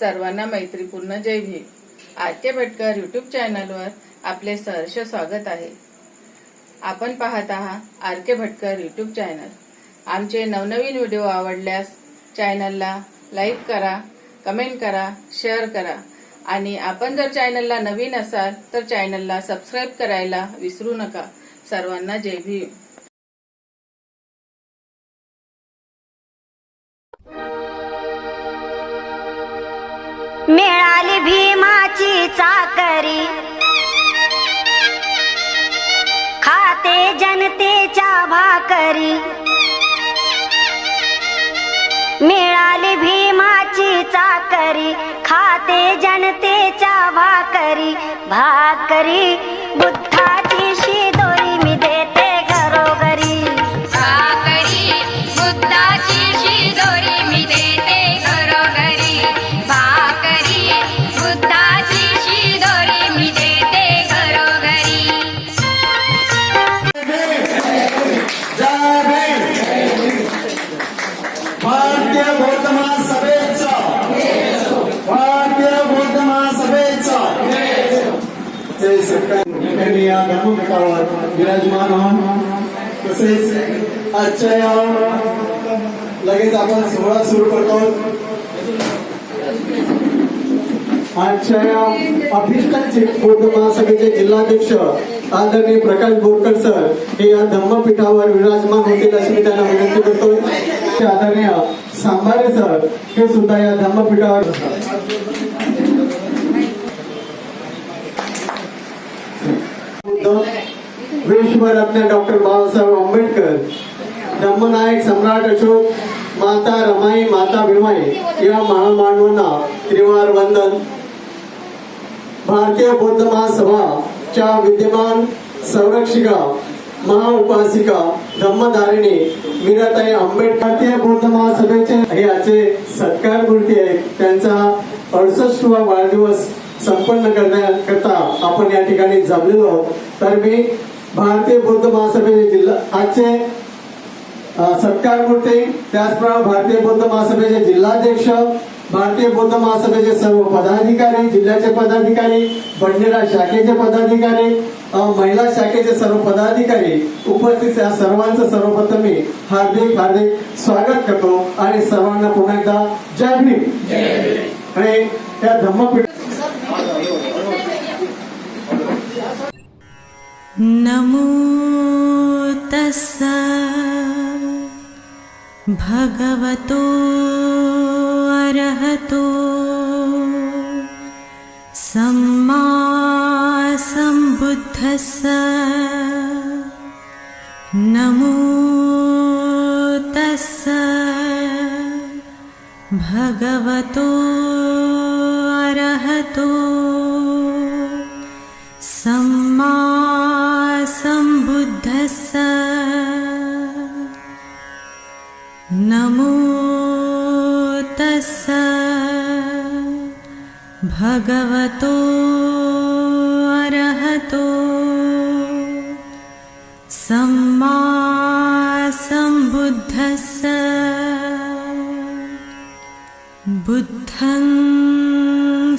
सर्वांना मैत्रीपूर्ण जय Bhim. R K Bhatkar YouTube चॅनलवर आपले सहर्ष स्वागत आहे. आपण पाहत आहात R K Bhatkar YouTube channel आमचे नवनवीन व्हिडिओ आवडल्यास चॅनलला लाईक करा कमेंट करा शेअर करा. आणि आपण जर चॅनलला नवीन असाल तर चॅनलला सबस्क्राईब करायला विसरू नका. सर्वांना जय भीम. मिळाली भीमाची चाकरी. खाते जनतेच्या भाकरी. मिळाली भीमाची चाकरी. खाते जनतेच्या भाकरी. भाकरी बुद्धा यांनी विराजमान आहोत तसेच आजच्या या लगेच आपण सोहळा सुरू करतो आजच्या या अभिष्टांचे बौद्ध महासभेचे जिल्हाध्यक्ष आदरणीय प्रकाश बोरकर सर हे या धम्मपीठावर विराजमान होतील अशी मी त्यांना विनंती करतो. ते आदरणीय सांबारे सर हे सुद्धा या धम्मपीठावर विश्वरत्न डॉक्टर बाबासाहेब आंबेडकर धम्मनायक सम्राट अशोक माता रमाई माता भीमाई या महामानवांना त्रिवार वंदन. भारतीय बौद्ध महासभाच्या विद्यमान संरक्षिका महाउपासिका धम्मधारिणी मीराताई आंबेडकर भारतीय बौद्ध महासभेचे हे आजचे सत्कार मूर्ती आहेत. त्यांचा अडुसष्टवा वाढदिवस संपन्न करण्याकरता आपण या ठिकाणी जमलेलो आहोत. तर मी भारतीय बौद्ध महासभेचे जिल्हा आजचे सत्कार मूर्ती त्याचप्रमाणे भारतीय बौद्ध महासभेचे जिल्हाध्यक्ष भारतीय बौद्ध महासभेचे सर्व पदाधिकारी जिल्ह्याचे पदाधिकारी बंडेरा शाखेचे पदाधिकारी महिला शाखेचे सर्व पदाधिकारी उपस्थित या सर्वांचं सर्वप्रथम मी हार्दिक हार्दिक स्वागत करतो आणि सर्वांना पुन्हा एकदा जय भीम. आणि त्या धम्मपीठ नमो तस्स भगवतो अरहतो सम्मा सम्बुद्धस्स नमो तस्स भगवतो अरहतो भगवतो अरहतो सम्मा सम्बुद्धस्स बुद्धं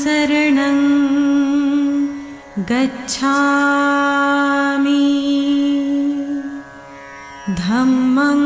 शरणं गच्छामि। धम्मं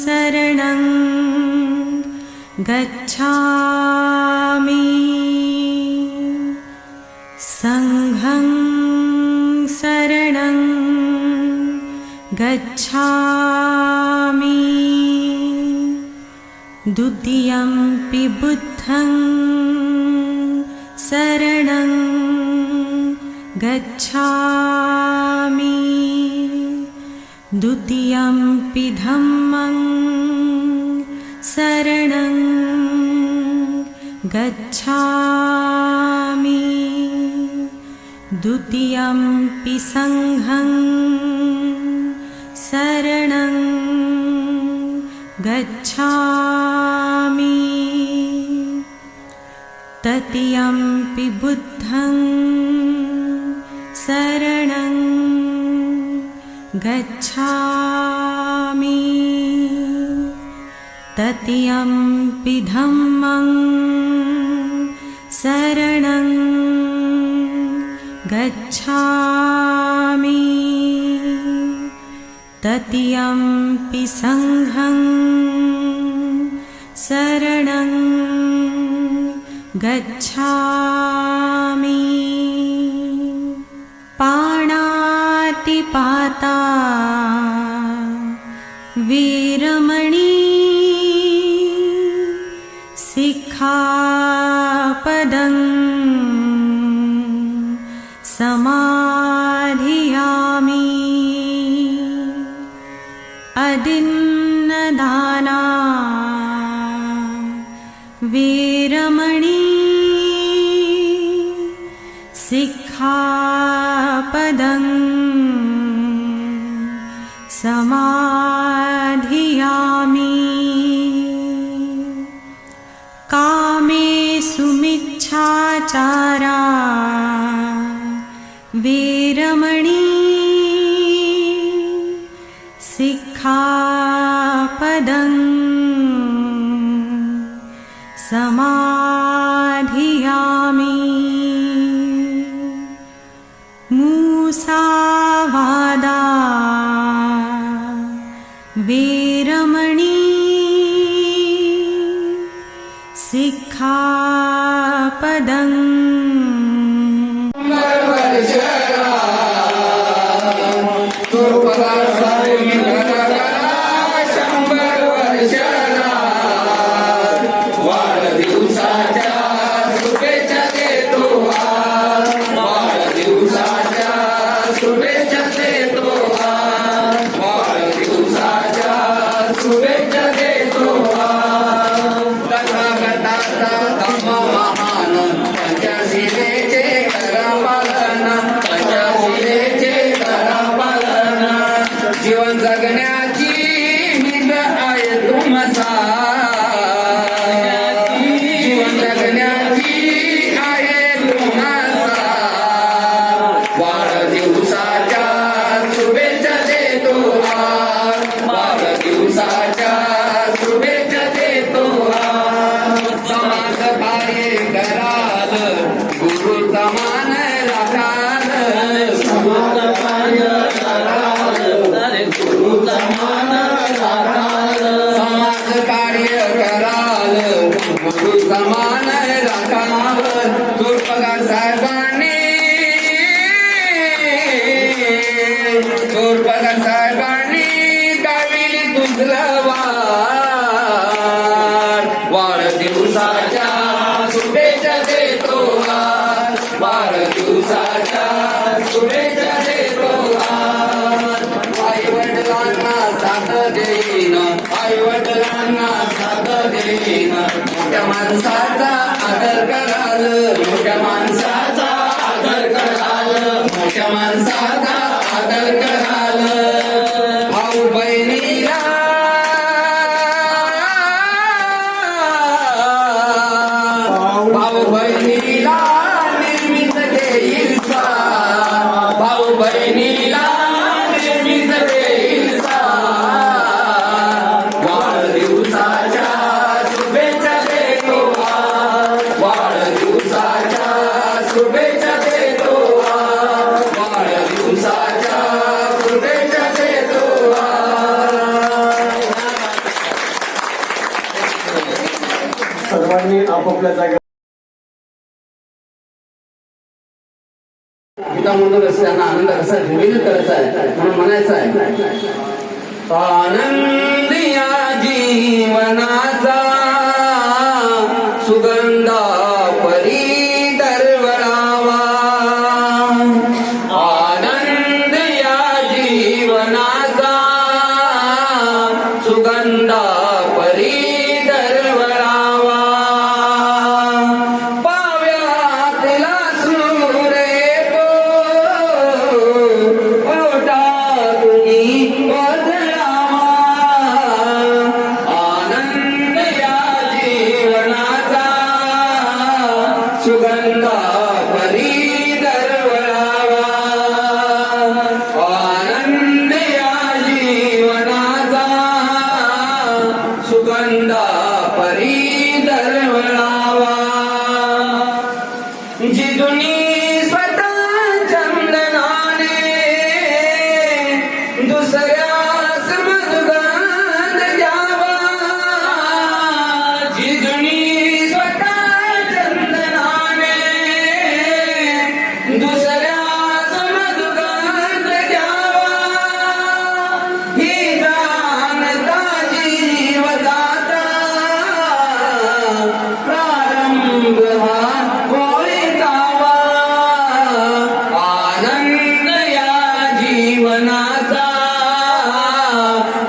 शरणं गच्छामि सङ्घं शरणं गच्छामि। द्वितीयम्पि बुद्धं शरणं गच्छामि। द्वितीयम्पि धम्मं शरणं गच्छामि द्वितीयं पि सङ्घं शरणं गच्छामि। तृतीयं पिबुद्धं शरणं गच्छ ततीयं धम्मं गच्छामि। ततीयं पि सङ्घं शरणं गच्छामि। समा माणसाचा आदर कराल. मोठ्या माणसाचा आदर कराल. मोठ्या माणसाचा आदर कराल. भाऊ मोदक असते त्यांना आनंद कसा विविध करायचा आहे म्हणून म्हणायचं आहे. आनंद या जीवनाचा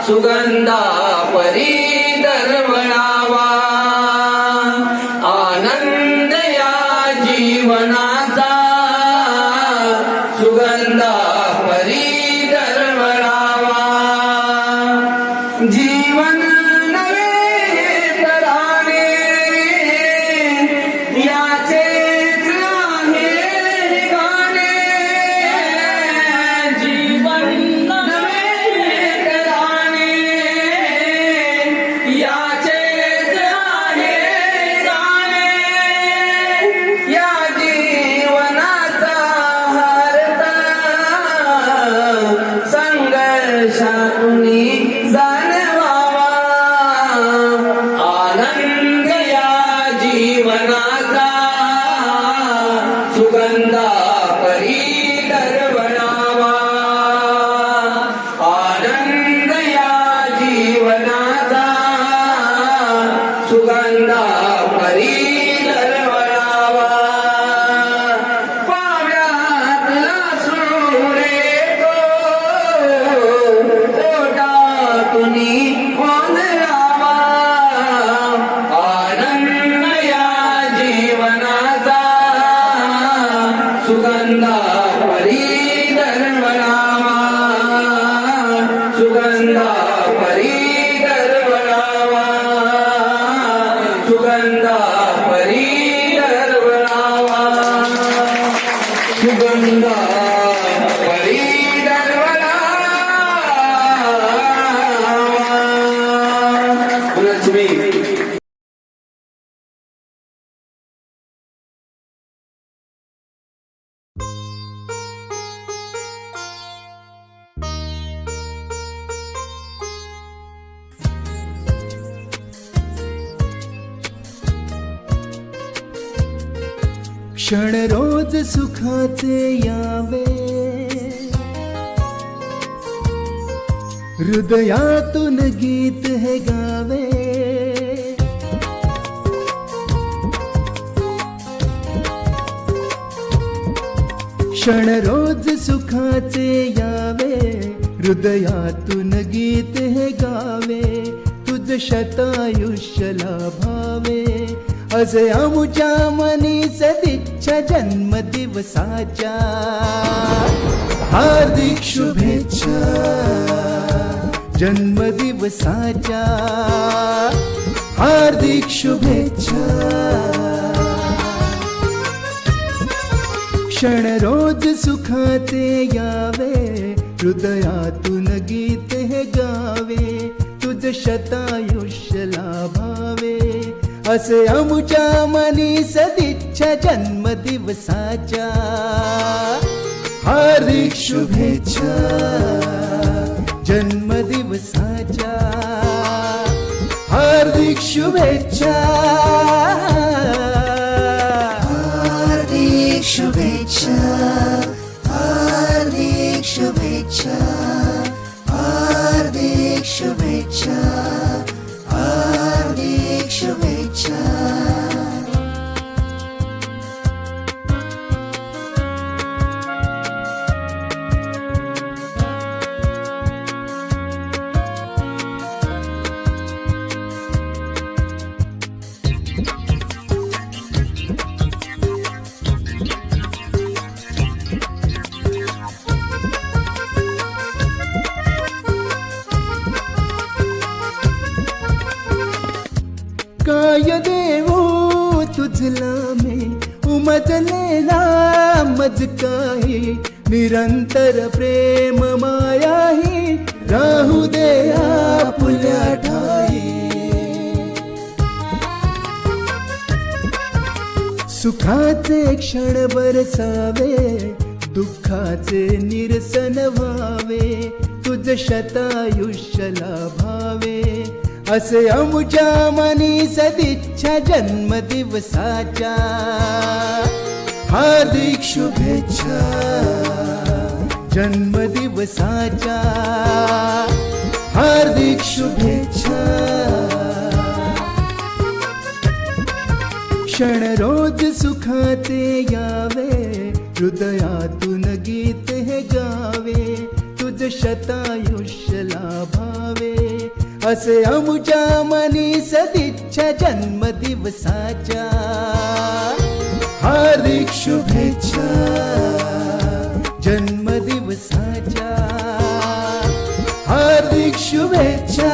சுக क्षण रोज सुखाचे यावे. हृदयातून गीत हे गावे. क्षण रोज सुखाचे यावे. हृदयातून गीत हे गावे. तुझ शतायुष्य लाभावे. असे मनीस दिच्छा जन्म दिवसाच्या हार्दिक शुभेच्छा. जन्मदिवसाच्या. हार्दिक शुभेच्छा. क्षण रोज सुखाते यावे हृदयातून गीत हे गावे तुझ शतायुष्य लाभावे. असे अमुच्या मनी सदिच्छा जन्मदिवसाच्या हार्दिक शुभेच्छा जन्मदिवसाच्या हार्दिक शुभेच्छा। हार्दिक शुभेच्छा हार्दिक शुभेच्छा हार्दिक शुभेच्छा। काय देऊ तुझला मी उमजलेला मज काही. निरंतर प्रेम मायाही राहू दे आपुल्या ठाई. सुखाचे क्षण बरसावे दुःखाचे निरसन व्हावे. तुझ शतायुष्य लाभावे असे अमुच्या मनी सदिच्छा जन्मदिवसाच्या हार्दिक शुभेच्छा जन्मदिवसाच्या हार्दिक शुभेच्छा. क्षण रोज सुखाते यावे हृदयातून गीत हे गावे तुझ शतायुष्य लाभावे. असे अमुच्या मनी सदिच्छा जन्मदिवसाच्या. हार्दिक शुभेच्छा जन्मदिवसाच्या. हार्दिक शुभेच्छा